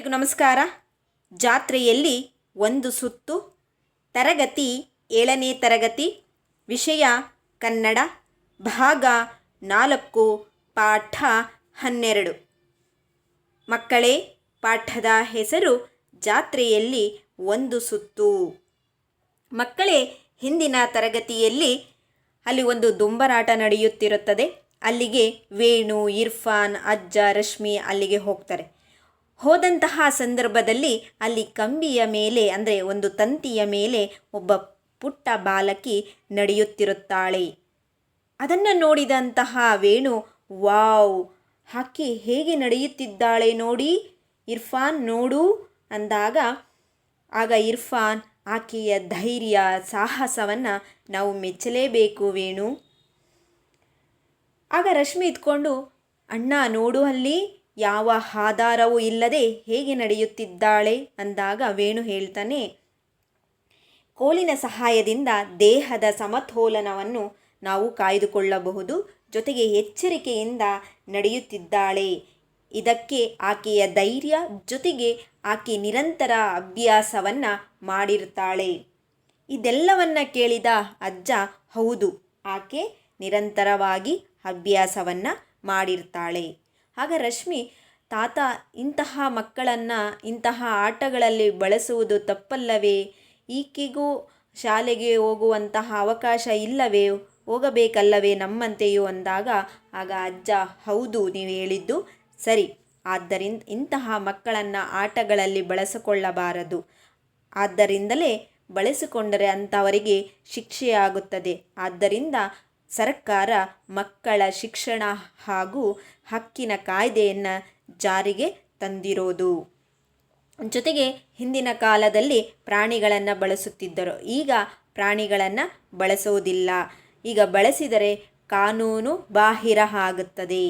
ಎಲ್ರಿಗೂ ನಮಸ್ಕಾರ. ಜಾತ್ರೆಯಲ್ಲಿ ಒಂದು ಸುತ್ತು, ತರಗತಿ ಏಳನೇ ತರಗತಿ, ವಿಷಯ ಕನ್ನಡ, ಭಾಗ ನಾಲ್ಕು, ಪಾಠ ಹನ್ನೆರಡು. ಮಕ್ಕಳೇ, ಪಾಠದ ಹೆಸರು ಜಾತ್ರೆಯಲ್ಲಿ ಒಂದು ಸುತ್ತು. ಮಕ್ಕಳೇ, ಹಿಂದಿನ ತರಗತಿಯಲ್ಲಿ ಅಲ್ಲಿ ಒಂದು ದುಂಬರಾಟ ನಡೆಯುತ್ತಿರುತ್ತದೆ. ಅಲ್ಲಿಗೆ ವೇಣು, ಇರ್ಫಾನ್, ಅಜ್ಜ, ರಶ್ಮಿ ಅಲ್ಲಿಗೆ ಹೋಗ್ತಾರೆ. ಹೋದಂತಹ ಸಂದರ್ಭದಲ್ಲಿ ಅಲ್ಲಿ ಕಂಬಿಯ ಮೇಲೆ, ಅಂದರೆ ಒಂದು ತಂತಿಯ ಮೇಲೆ ಒಬ್ಬ ಪುಟ್ಟ ಬಾಲಕಿ ನಡೆಯುತ್ತಿರುತ್ತಾಳೆ. ಅದನ್ನು ನೋಡಿದಂತಹ ವೇಣು, ವಾವ್ ಆಕೆ ಹೇಗೆ ನಡೆಯುತ್ತಿದ್ದಾಳೆ ನೋಡಿ, ಇರ್ಫಾನ್ ನೋಡು ಅಂದಾಗ, ಆಗ ಇರ್ಫಾನ್ ಆಕೆಯ ಧೈರ್ಯ, ಸಾಹಸವನ್ನು ನಾವು ಮೆಚ್ಚಲೇಬೇಕು ವೇಣು. ಆಗ ರಶ್ಮಿ ಇದ್ಕೊಂಡು, ಅಣ್ಣ ನೋಡು ಅಲ್ಲಿ ಯಾವ ಆಧಾರವೂ ಇಲ್ಲದೆ ಹೇಗೆ ನಡೆಯುತ್ತಿದ್ದಾಳೆ ಅಂದಾಗ ವೇಣು ಹೇಳ್ತಾನೆ, ಕೋಲಿನ ಸಹಾಯದಿಂದ ದೇಹದ ಸಮತೋಲನವನ್ನು ನಾವು ಕಾಯ್ದುಕೊಳ್ಳಬಹುದು, ಜೊತೆಗೆ ಎಚ್ಚರಿಕೆಯಿಂದ ನಡೆಯುತ್ತಿದ್ದಾಳೆ. ಇದಕ್ಕೆ ಆಕೆಯ ಧೈರ್ಯ, ಜೊತೆಗೆ ಆಕೆ ನಿರಂತರ ಅಭ್ಯಾಸವನ್ನು ಮಾಡಿರ್ತಾಳೆ. ಇದೆಲ್ಲವನ್ನ ಕೇಳಿದ ಅಜ್ಜ, ಹೌದು, ಆಕೆ ನಿರಂತರವಾಗಿ ಅಭ್ಯಾಸವನ್ನು ಮಾಡಿರ್ತಾಳೆ. ಆಗ ರಶ್ಮಿ, ತಾತ, ಇಂತಹ ಮಕ್ಕಳನ್ನು ಇಂತಹ ಆಟಗಳಲ್ಲಿ ಬಳಸುವುದು ತಪ್ಪಲ್ಲವೇ? ಈಕೆಗೂ ಶಾಲೆಗೆ ಹೋಗುವಂತಹ ಅವಕಾಶ ಇಲ್ಲವೇ? ಹೋಗಬೇಕಲ್ಲವೇ ನಮ್ಮಂತೆಯೂ? ಅಂದಾಗ, ಆಗ ಅಜ್ಜ, ಹೌದು, ನೀವು ಹೇಳಿದ್ದು ಸರಿ. ಆದ್ದರಿಂದ ಇಂತಹ ಮಕ್ಕಳನ್ನು ಆಟಗಳಲ್ಲಿ ಬಳಸಿಕೊಳ್ಳಬಾರದು. ಆದ್ದರಿಂದಲೇ ಬಳಸಿಕೊಂಡರೆ ಅಂಥವರಿಗೆ ಶಿಕ್ಷೆಯಾಗುತ್ತದೆ. ಆದ್ದರಿಂದ ಸರ್ಕಾರ ಮಕ್ಕಳ ಶಿಕ್ಷಣ ಹಾಗೂ ಹಕ್ಕಿನ ಕಾಯ್ದೆಯನ್ನು ಜಾರಿಗೆ ತಂದಿರೋದು. ಜೊತೆಗೆ ಹಿಂದಿನ ಕಾಲದಲ್ಲಿ ಪ್ರಾಣಿಗಳನ್ನು ಬಳಸುತ್ತಿದ್ದರು. ಈಗ ಪ್ರಾಣಿಗಳನ್ನು ಬಳಸೋದಿಲ್ಲ. ಈಗ ಬಳಸಿದರೆ ಕಾನೂನು ಬಾಹಿರ ಆಗುತ್ತದೆ.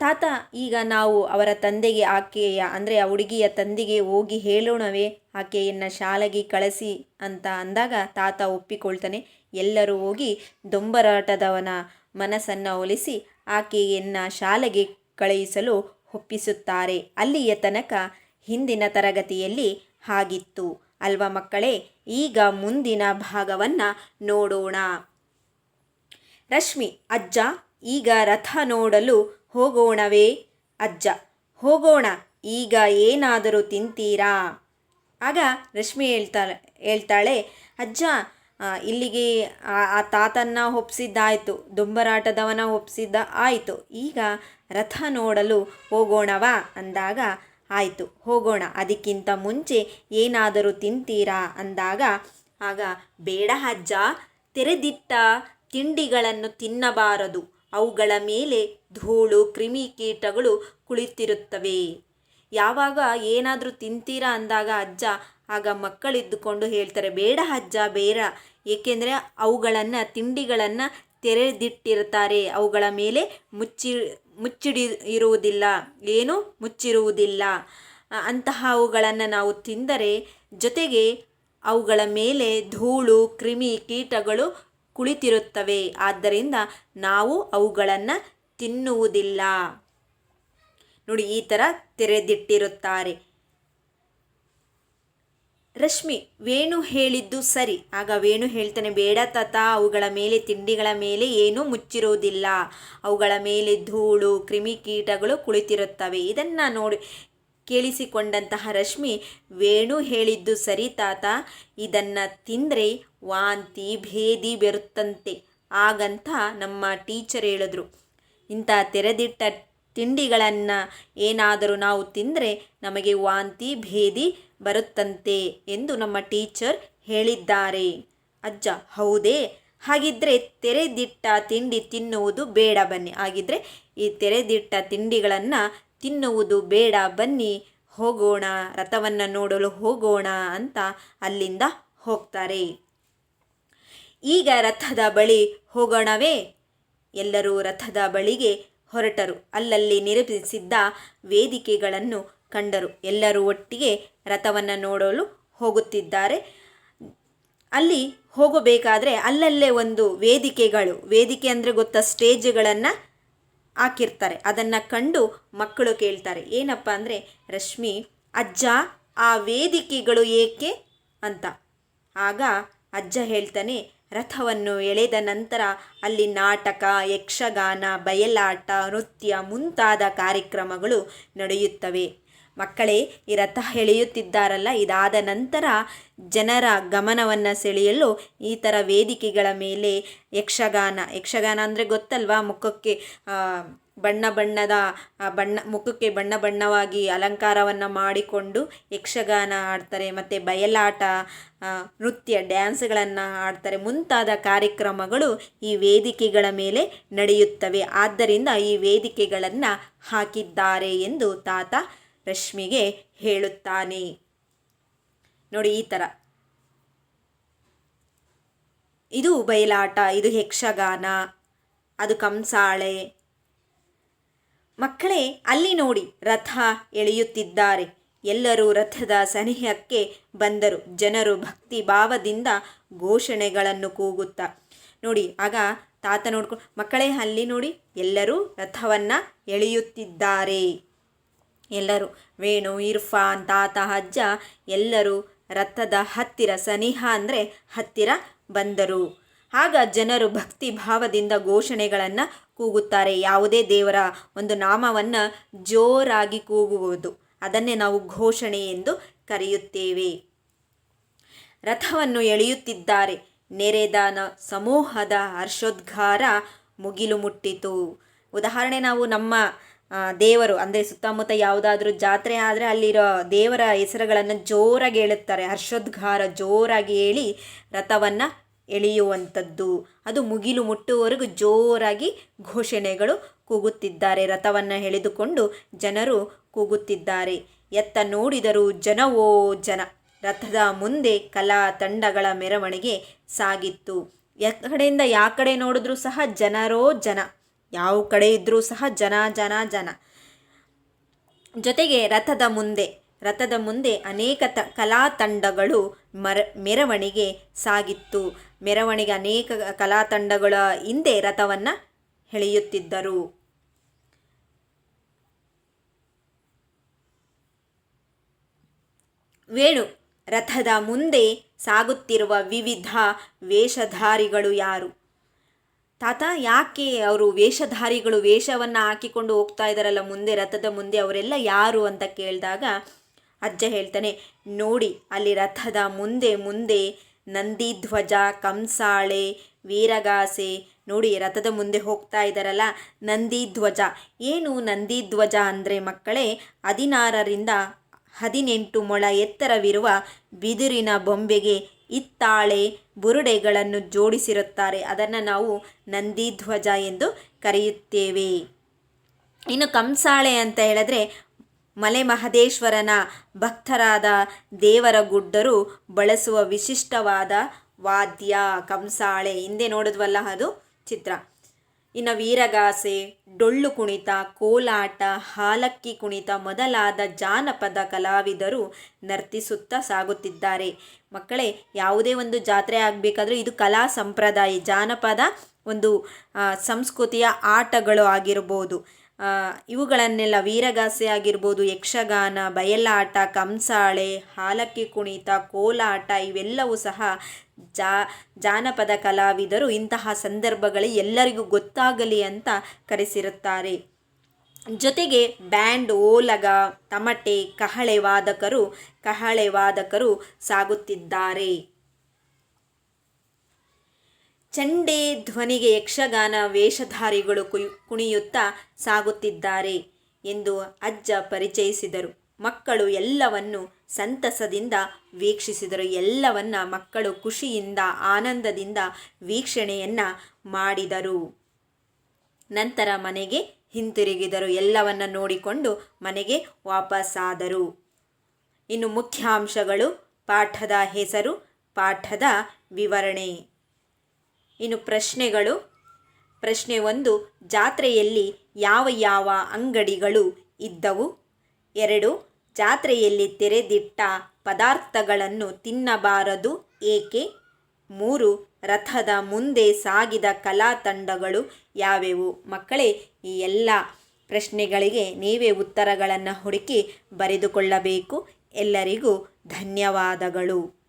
ತಾತ, ಈಗ ನಾವು ಅವರ ತಂದೆಗೆ ಆಕೆಯ, ಅಂದರೆ ಆ ಹುಡುಗಿಯ ತಂದೆಗೆ ಹೋಗಿ ಹೇಳೋಣವೇ, ಆಕೆಯನ್ನು ಶಾಲೆಗೆ ಕಳಿಸಿ ಅಂತ ಅಂದಾಗ ತಾತ ಒಪ್ಪಿಕೊಳ್ತಾನೆ. ಎಲ್ಲರೂ ಹೋಗಿ ದೊಂಬರಾಟದವನ ಮನಸ್ಸನ್ನು ಒಲಿಸಿ ಆಕೆಯನ್ನು ಶಾಲೆಗೆ ಕಳುಹಿಸಲು ಒಪ್ಪಿಸುತ್ತಾರೆ. ಅಲ್ಲಿಯ ತನಕ ಹಿಂದಿನ ತರಗತಿಯಲ್ಲಿ ಹಾಗಿತ್ತು. ಅಲ್ವ ಮಕ್ಕಳೇ, ಈಗ ಮುಂದಿನ ಭಾಗವನ್ನು ನೋಡೋಣ. ರಶ್ಮಿ, ಅಜ್ಜ, ಈಗ ರಥ ನೋಡಲು ಹೋಗೋಣವೇ? ಅಜ್ಜ, ಹೋಗೋಣ, ಈಗ ಏನಾದರೂ ತಿಂತೀರಾ? ಆಗ ರಶ್ಮಿ ಹೇಳ್ತಾಳೆ ಹೇಳ್ತಾಳೆ, ಅಜ್ಜ ಇಲ್ಲಿಗೆ ಆ ತಾತನ್ನ ಒಪ್ಸಿದ್ದಾಯಿತು, ದುಂಬರಾಟದವನ ಒಪ್ಸಿದ್ದ ಆಯಿತು. ಈಗ ರಥ ನೋಡಲು ಹೋಗೋಣವಾ ಅಂದಾಗ ಆಯಿತು, ಹೋಗೋಣ. ಅದಕ್ಕಿಂತ ಮುಂಚೆ ಏನಾದರೂ ತಿಂತೀರಾ ಅಂದಾಗ, ಆಗ ಬೇಡ ಅಜ್ಜ, ತೆರೆದಿಟ್ಟ ತಿಂಡಿಗಳನ್ನು ತಿನ್ನಬಾರದು. ಅವುಗಳ ಮೇಲೆ ಧೂಳು, ಕ್ರಿಮಿಕೀಟಗಳು ಕುಳಿತಿರುತ್ತವೆ. ಯಾವಾಗ ಏನಾದರೂ ತಿಂತೀರಾ ಅಂದಾಗ ಅಜ್ಜ ಆಗ ಮಕ್ಕಳಿದ್ದುಕೊಂಡು ಹೇಳ್ತಾರೆ, ಬೇಡ ಅಜ್ಜ, ಬೇಡ. ಏಕೆಂದರೆ ಅವುಗಳನ್ನು, ತಿಂಡಿಗಳನ್ನು ತೆರೆದಿಟ್ಟಿರ್ತಾರೆ. ಅವುಗಳ ಮೇಲೆ ಮುಚ್ಚಿ ಮುಚ್ಚಿಡಿ ಇರುವುದಿಲ್ಲ ಏನು? ಮುಚ್ಚಿರುವುದಿಲ್ಲ. ಅಂತಹ ಅವುಗಳನ್ನು ನಾವು ತಿಂದರೆ ಜೊತೆಗೆ ಅವುಗಳ ಮೇಲೆ ಧೂಳು, ಕ್ರಿಮಿ ಕೀಟಗಳು ಕುಳಿತಿರುತ್ತವೆ. ಆದ್ದರಿಂದ ನಾವು ಅವುಗಳನ್ನು ತಿನ್ನುವುದಿಲ್ಲ. ನೋಡಿ, ಈ ಥರ ತೆರೆದಿಟ್ಟಿರುತ್ತಾರೆ. ರಶ್ಮಿ, ವೇಣು ಹೇಳಿದ್ದು ಸರಿ. ಆಗ ವೇಣು ಹೇಳ್ತಾನೆ, ಬೇಡ ತಾತ, ಅವುಗಳ ಮೇಲೆ ತಿಂಡಿಗಳ ಮೇಲೆ ಏನೂ ಮುಚ್ಚಿರೋದಿಲ್ಲ. ಅವುಗಳ ಮೇಲೆ ಧೂಳು ಕ್ರಿಮಿಕೀಟಗಳು ಕುಳಿತಿರುತ್ತವೆ. ಇದನ್ನು ನೋಡಿ ಕೇಳಿಸಿಕೊಂಡಂತಹ ರಶ್ಮಿ, ವೇಣು ಹೇಳಿದ್ದು ಸರಿ ತಾತ. ಇದನ್ನು ತಿಂದರೆ ವಾಂತಿ, ಭೇದಿ ಬೆರುತ್ತಂತೆ ಹಾಗಂತ ನಮ್ಮ ಟೀಚರ್ ಹೇಳಿದ್ರು. ಇಂಥ ತೆರೆದಿಟ್ಟ ತಿಂಡಿಗಳನ್ನು ಏನಾದರೂ ನಾವು ತಿಂದರೆ ನಮಗೆ ವಾಂತಿ ಭೇದಿ ಬರುತ್ತಂತೆ ಎಂದು ನಮ್ಮ ಟೀಚರ್ ಹೇಳಿದ್ದಾರೆ. ಅಜ್ಜ, ಹೌದೇ? ಹಾಗಿದ್ದರೆ ತೆರೆದಿಟ್ಟ ತಿಂಡಿ ತಿನ್ನುವುದು ಬೇಡ ಬನ್ನಿ. ಹಾಗಿದ್ರೆ ಈ ತೆರೆದಿಟ್ಟ ತಿಂಡಿಗಳನ್ನು ತಿನ್ನುವುದು ಬೇಡ ಬನ್ನಿ. ಹೋಗೋಣ, ರಥವನ್ನು ನೋಡಲು ಹೋಗೋಣ ಅಂತ ಅಲ್ಲಿಂದ ಹೋಗ್ತಾರೆ. ಈಗ ರಥದ ಬಳಿ ಹೋಗೋಣವೇ? ಎಲ್ಲರೂ ರಥದ ಬಳಿಗೆ ಹೊರಟರು. ಅಲ್ಲಲ್ಲಿ ನಿರೂಪಿಸಿದ್ದ ವೇದಿಕೆಗಳನ್ನು ಕಂಡರು. ಎಲ್ಲರೂ ಒಟ್ಟಿಗೆ ರಥವನ್ನು ನೋಡಲು ಹೋಗುತ್ತಿದ್ದಾರೆ. ಅಲ್ಲಿ ಹೋಗಬೇಕಾದ್ರೆ ಅಲ್ಲಲ್ಲೇ ಒಂದು ವೇದಿಕೆಗಳು. ವೇದಿಕೆ ಅಂದರೆ ಗೊತ್ತಾ, ಸ್ಟೇಜ್ಗಳನ್ನು ಹಾಕಿರ್ತಾರೆ. ಅದನ್ನು ಕಂಡು ಮಕ್ಕಳು ಕೇಳ್ತಾರೆ, ಏನಪ್ಪ ಅಂದರೆ, ರಶ್ಮಿ, ಅಜ್ಜ, ಆ ವೇದಿಕೆಗಳು ಏಕೆ? ಅಂತ. ಆಗ ಅಜ್ಜ ಹೇಳ್ತಾನೆ ರಥವನ್ನು ಎಳೆದ ನಂತರ ಅಲ್ಲಿ ನಾಟಕ, ಯಕ್ಷಗಾನ, ಬಯಲಾಟ, ನೃತ್ಯ ಮುಂತಾದ ಕಾರ್ಯಕ್ರಮಗಳು ನಡೆಯುತ್ತವೆ. ಮಕ್ಕಳೇ, ಈ ರಥ ಎಳೆಯುತ್ತಿದ್ದಾರಲ್ಲ? ಇದಾದ ನಂತರ ಜನರ ಗಮನವನ್ನು ಸೆಳೆಯಲು ಈ ಥರ ವೇದಿಕೆಗಳ ಮೇಲೆ ಯಕ್ಷಗಾನ ಯಕ್ಷಗಾನ ಅಂದರೆ ಗೊತ್ತಲ್ವಾ? ಮುಖಕ್ಕೆ ಬಣ್ಣ ಬಣ್ಣದ ಬಣ್ಣ, ಮುಖಕ್ಕೆ ಬಣ್ಣ ಬಣ್ಣವಾಗಿ ಅಲಂಕಾರವನ್ನು ಮಾಡಿಕೊಂಡು ಯಕ್ಷಗಾನ ಆಡ್ತಾರೆ ಮತ್ತು ಬಯಲಾಟ ನೃತ್ಯ, ಡ್ಯಾನ್ಸ್ಗಳನ್ನು ಆಡ್ತಾರೆ ಮುಂತಾದ ಕಾರ್ಯಕ್ರಮಗಳು ಈ ವೇದಿಕೆಗಳ ಮೇಲೆ ನಡೆಯುತ್ತವೆ. ಆದ್ದರಿಂದ ಈ ವೇದಿಕೆಗಳನ್ನು ಹಾಕಿದ್ದಾರೆ ಎಂದು ತಾತ ರಶ್ಮಿಗೆ ಹೇಳುತ್ತಾನೆ. ನೋಡಿ ಈ ಥರ ಇದು ಬಯಲಾಟ, ಇದು ಯಕ್ಷಗಾನ, ಅದು ಕಂಸಾಳೆ ಮಕ್ಕಳೇ, ಅಲ್ಲಿ ನೋಡಿ, ರಥ ಎಳೆಯುತ್ತಿದ್ದಾರೆ. ಎಲ್ಲರೂ ರಥದ ಸನಿಹಕ್ಕೆ ಬಂದರು. ಜನರು ಭಕ್ತಿ ಭಾವದಿಂದ ಘೋಷಣೆಗಳನ್ನು ಕೂಗುತ್ತಾ. ನೋಡಿ, ಆಗ ತಾತ ನೋಡ್ಕೊಂಡು ಮಕ್ಕಳೇ, ಅಲ್ಲಿ ನೋಡಿ, ಎಲ್ಲರೂ ರಥವನ್ನು ಎಳೆಯುತ್ತಿದ್ದಾರೆ. ಎಲ್ಲರೂ, ವೇಣು ಇರ್ಫಾನ್ ತಾತ, ಅಜ್ಜ, ಎಲ್ಲರೂ ರಥದ ಹತ್ತಿರ, ಸನಿಹ ಅಂದರೆ ಹತ್ತಿರ ಬಂದರು. ಆಗ ಜನರು ಭಕ್ತಿ ಭಾವದಿಂದ ಘೋಷಣೆಗಳನ್ನು ಕೂಗುತ್ತಾರೆ. ಯಾವುದೇ ದೇವರ ಒಂದು ನಾಮವನ್ನು ಜೋರಾಗಿ ಕೂಗುವುದು. ಅದನ್ನೇ ನಾವು ಘೋಷಣೆ ಎಂದು ಕರೆಯುತ್ತೇವೆ. ರಥವನ್ನು ಎಳೆಯುತ್ತಿದ್ದಾರೆ. ನೆರೆದಾನ ಸಮೂಹದ ಹರ್ಷೋದ್ಗಾರ ಮುಗಿಲು ಮುಟ್ಟಿತು. ಉದಾಹರಣೆ ನಾವು ನಮ್ಮ ದೇವರು, ಅಂದರೆ ಸುತ್ತಮುತ್ತ ಯಾವುದಾದ್ರೂ ಜಾತ್ರೆ ಆದರೆ ಅಲ್ಲಿರೋ ದೇವರ ಹೆಸರುಗಳನ್ನು ಜೋರಾಗಿ ಹೇಳುತ್ತಾರೆ. ಹರ್ಷೋದ್ಗಾರ ಜೋರಾಗಿ ಹೇಳಿ ರಥವನ್ನು ಎಳೆಯುವಂಥದ್ದು. ಅದು ಮುಗಿಲು ಮುಟ್ಟುವವರೆಗೂ ಜೋರಾಗಿ ಘೋಷಣೆಗಳು ಕೂಗುತ್ತಿದ್ದಾರೆ. ರಥವನ್ನು ಎಳೆದುಕೊಂಡು ಜನರು ಕೂಗುತ್ತಿದ್ದಾರೆ. ಎತ್ತ ನೋಡಿದರೂ ಜನವೋ ಜನ. ರಥದ ಮುಂದೆ ಕಲಾ ತಂಡಗಳ ಮೆರವಣಿಗೆ ಸಾಗಿತ್ತು. ಕಡೆಯಿಂದ ಯಾವ ಕಡೆ ನೋಡಿದ್ರೂ ಸಹ ಜನರೋ ಜನ. ಯಾವ ಕಡೆ ಇದ್ದರೂ ಸಹ ಜನ ಜನ ಜನ. ಜೊತೆಗೆ ರಥದ ಮುಂದೆ ರಥದ ಮುಂದೆ ಅನೇಕ ತ ಕಲಾ ತಂಡಗಳು ಮರ, ಮೆರವಣಿಗೆ ಸಾಗಿತ್ತು. ಮೆರವಣಿಗೆ ಅನೇಕ ಕಲಾ ತಂಡಗಳ ಹಿಂದೆ ರಥವನ್ನು ಎಳೆಯುತ್ತಿದ್ದರು. ವೇಣು, ರಥದ ಮುಂದೆ ಸಾಗುತ್ತಿರುವ ವಿವಿಧ ವೇಷಧಾರಿಗಳು ಯಾರು? ತಾತ, ಯಾಕೆ ಅವರು ವೇಷಧಾರಿಗಳು ವೇಷವನ್ನು ಹಾಕಿಕೊಂಡು ಹೋಗ್ತಾ ಇದ್ದಾರಲ್ಲ ಮುಂದೆ, ರಥದ ಮುಂದೆ ಅವರೆಲ್ಲ ಯಾರು ಅಂತ ಕೇಳಿದಾಗ ಅಜ್ಜ ಹೇಳ್ತಾನೆ, ನೋಡಿ, ಅಲ್ಲಿ ರಥದ ಮುಂದೆ ಮುಂದೆ ನಂದಿಧ್ವಜ, ಕಂಸಾಳೆ, ವೀರಗಾಸೆ, ನೋಡಿ ರಥದ ಮುಂದೆ ಹೋಗ್ತಾ ಇದ್ದಾರಲ್ಲ, ನಂದಿಧ್ವಜ. ಏನು ನಂದಿಧ್ವಜ ಅಂದರೆ ಮಕ್ಕಳೇ, ಹದಿನಾರರಿಂದ ಹದಿನೆಂಟು ಮೊಳ ಎತ್ತರವಿರುವ ಬಿದಿರಿನ ಬೊಂಬೆಗೆ ಇತ್ತಾಳೆ ಬುರುಡೆಗಳನ್ನು ಜೋಡಿಸಿರುತ್ತಾರೆ. ಅದನ್ನು ನಾವು ನಂದಿಧ್ವಜ ಎಂದು ಕರೆಯುತ್ತೇವೆ. ಇನ್ನು ಕಂಸಾಳೆ ಅಂತ ಹೇಳಿದ್ರೆ ಮಲೆ ಮಹದೇಶ್ವರನ ಭಕ್ತರಾದ ದೇವರ ಗುಡ್ಡರು ಬಳಸುವ ವಿಶಿಷ್ಟವಾದ ವಾದ್ಯ, ಕಂಸಾಳೆ, ಹಿಂದೆ ನೋಡಿದ್ವಲ್ಲ ಅದು? ಚಿತ್ರ. ಇನ್ನು ವೀರಗಾಸೆ, ಡೊಳ್ಳು ಕುಣಿತ, ಕೋಲಾಟ, ಹಾಲಕ್ಕಿ ಕುಣಿತ ಮೊದಲಾದ ಜಾನಪದ ಕಲಾವಿದರು ನರ್ತಿಸುತ್ತಾ ಸಾಗುತ್ತಿದ್ದಾರೆ. ಮಕ್ಕಳೇ, ಯಾವುದೇ ಒಂದು ಜಾತ್ರೆ ಆಗಬೇಕಾದ್ರೂ ಇದು ಕಲಾ ಸಂಪ್ರದಾಯ, ಜಾನಪದ ಒಂದು ಸಂಸ್ಕೃತಿಯ ಆಟಗಳು ಆಗಿರ್ಬೋದು. ಇವುಗಳನ್ನೆಲ್ಲ ವೀರಗಾಸೆ ಆಗಿರ್ಬೋದು, ಯಕ್ಷಗಾನ, ಬಯಲಾಟ, ಕಂಸಾಳೆ, ಹಾಲಕ್ಕಿ ಕುಣಿತ, ಕೋಲಾಟ, ಇವೆಲ್ಲವೂ ಸಹ ಜಾ, ಜಾನಪದ ಕಲಾವಿದರು ಇಂತಹ ಸಂದರ್ಭಗಳು ಎಲ್ಲರಿಗೂ ಗೊತ್ತಾಗಲಿ ಅಂತ ಕರೆಸಿರುತ್ತಾರೆ. ಜೊತೆಗೆ ಬ್ಯಾಂಡ್, ಓಲಗ, ತಮಟೆ, ಕಹಳೆ ವಾದಕರು ಕಹಳೆ ವಾದಕರು ಸಾಗುತ್ತಿದ್ದಾರೆ. ಚಂಡೆ ಧ್ವನಿಗೆ ಯಕ್ಷಗಾನ ವೇಷಧಾರಿಗಳು ಕುಣಿಯುತ್ತಾ ಸಾಗುತ್ತಿದ್ದಾರೆ ಎಂದು ಅಜ್ಜ ಪರಿಚಯಿಸಿದರು. ಮಕ್ಕಳು ಎಲ್ಲವನ್ನು ಸಂತಸದಿಂದ ವೀಕ್ಷಿಸಿದರು. ಎಲ್ಲವನ್ನ ಮಕ್ಕಳು ಖುಷಿಯಿಂದ, ಆನಂದದಿಂದ ವೀಕ್ಷಣೆಯನ್ನು ಮಾಡಿದರು. ನಂತರ ಮನೆಗೆ ಹಿಂತಿರುಗಿದರು. ಎಲ್ಲವನ್ನ ನೋಡಿಕೊಂಡು ಮನೆಗೆ ವಾಪಸ್ಸಾದರು ಇನ್ನು ಮುಖ್ಯಾಂಶಗಳು, ಪಾಠದ ಹೆಸರು, ಪಾಠದ ವಿವರಣೆ. ಇನ್ನು ಪ್ರಶ್ನೆಗಳು. ಪ್ರಶ್ನೆ ಒಂದು, ಜಾತ್ರೆಯಲ್ಲಿ ಯಾವ ಯಾವ ಅಂಗಡಿಗಳು ಇದ್ದವು? ಎರಡು, ಜಾತ್ರೆಯಲ್ಲಿ ತೆರೆದಿಟ್ಟ ಪದಾರ್ಥಗಳನ್ನು ತಿನ್ನಬಾರದು ಏಕೆ? ಮೂರು, ರಥದ ಮುಂದೆ ಸಾಗಿದ ಕಲಾ ತಂಡಗಳು ಯಾವೆವು ಮಕ್ಕಳೇ, ಈ ಎಲ್ಲ ಪ್ರಶ್ನೆಗಳಿಗೆ ನೀವೇ ಉತ್ತರಗಳನ್ನು ಹುಡುಕಿ ಬರೆದುಕೊಳ್ಳಬೇಕು. ಎಲ್ಲರಿಗೂ ಧನ್ಯವಾದಗಳು.